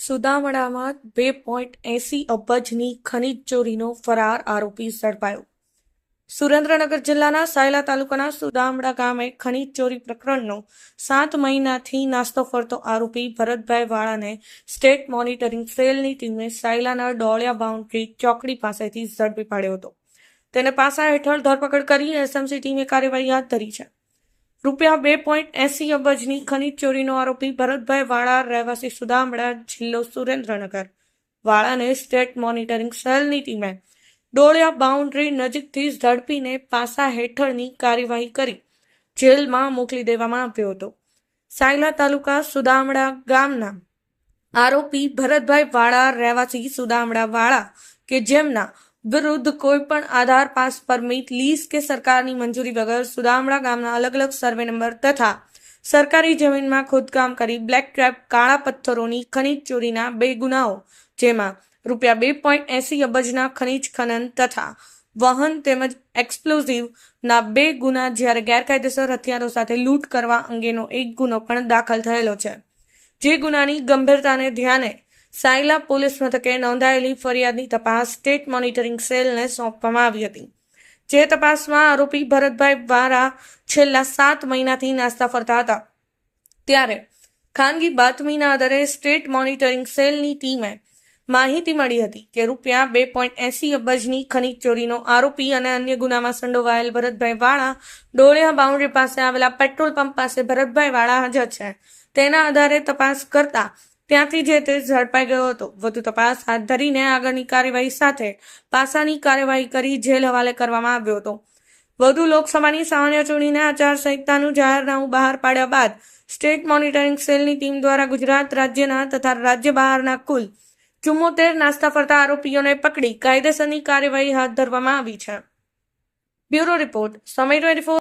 સુદામડામાં બે પોઈન્ટ એસી અબજની ખનીજ ચોરીનો ફરાર આરોપી ઝડપાયો. સુરેન્દ્રનગર જિલ્લાના સાયલા તાલુકાના સુદામડા ગામે ખનીજ ચોરી પ્રકરણનો સાત મહિનાથી નાસ્તો ફરતો આરોપી ભરતભાઈ વાળાને સ્ટેટ મોનિટરિંગ સેલની ટીમે સાયલાના ડોળિયા બાઉન્ડ્રી ચોકડી પાસેથી ઝડપી પાડ્યો હતો. તેને પાસા હેઠળ ધરપકડ કરી એસએમસી ટીમે કાર્યવાહી હાથ ધરી છે. રૂપિયા બે પોઈન્ટ એસી અબજની ખનીજ ચોરીનો આરોપી ભરતભાઈ વાળા રહેવાસી સુદામડા, જિલ્લો સુરેન્દ્રનગર. વાળાને સ્ટેટ મોનિટરિંગ સેલની ટીમે ડોળિયા બાઉન્ડ્રી નજીકથી ઝડપીને પાસા હેઠળની કાર્યવાહી કરી જેલમાં મોકલી દેવામાં આવ્યો હતો. સાયલા તાલુકા સુદામડા ગામના આરોપી ભરતભાઈ વાળા રહેવાસી સુદામડા વાળા કે જેમના વિરુદ્ધ કોઈ પણ આધાર પાસ પરમિટ લીઝ કે સરકારની મંજૂરી વગર સુદામડા ગામના અલગ અલગ સર્વે નંબર તથા સરકારી જમીનમાં ખોદકામ કરી બ્લેક ટ્રેપ કાળા પથ્થરોની ખનીજ ચોરીના બે ગુનાઓ, જેમાં રૂપિયા બે પોઈન્ટ એસી અબજના ખનીજ ખનન તથા વહન તેમજ એક્સપ્લોઝિવના બે ગુના જ્યારે ગેરકાયદેસર હથિયારો સાથે લૂંટ કરવા અંગેનો એક ગુનો પણ દાખલ થયેલો છે. જે ગુનાની ગંભીરતાને ધ્યાને સાયલા પોલીસ મથકે નોંધાયેલી ફરિયાદની તપાસ સ્ટેટ મોનિટરિંગ સેલને સોંપવામાં આવી હતી. જે તપાસમાં આરોપી ભરતભાઈ વારા છેલ્લા સાત મહિનાથી નાસ્તા ફરતા હતા. ત્યારે ખાનગી બાતમીના આધારે સ્ટેટ મોનિટરિંગ સેલની ટીમે માહિતી મળી હતી કે રૂપિયા બે પોઈન્ટ એસી અબજની ખનીજ ચોરીનો આરોપી અને અન્ય ગુનામાં સંડોવાયેલ ભરતભાઈ વાળા ડોળિયા બાઉન્ડ્રી પાસે આવેલા પેટ્રોલ પંપ પાસે ભરતભાઈ વાળા હાજર છે. તેના આધારે તપાસ કરતા ત્યાંથી જે તે ઝડપાઈ ગયો હતો, વધુ તપાસ હાથ ધરીને આગળની કાર્યવાહી સાથે પાસાની કાર્યવાહી કરી જેલ હવાલે કરવામાં આવ્યો હતો. વધુ લોકસભાની સામાન્ય ચૂંટણીના આચારસંહિતાનું જાહેરનામું બહાર પાડ્યા બાદ સ્ટેટ મોનિટરિંગ સેલની ટીમ દ્વારા ગુજરાત રાજ્યના તથા રાજ્ય બહારના કુલ ચુમ્મોતેર નાસ્તા ફરતા આરોપીઓને પકડી કાયદેસરની કાર્યવાહી હાથ ધરવામાં આવી છે. બ્યુરો રિપોર્ટ, સમય ટ્વેન્ટી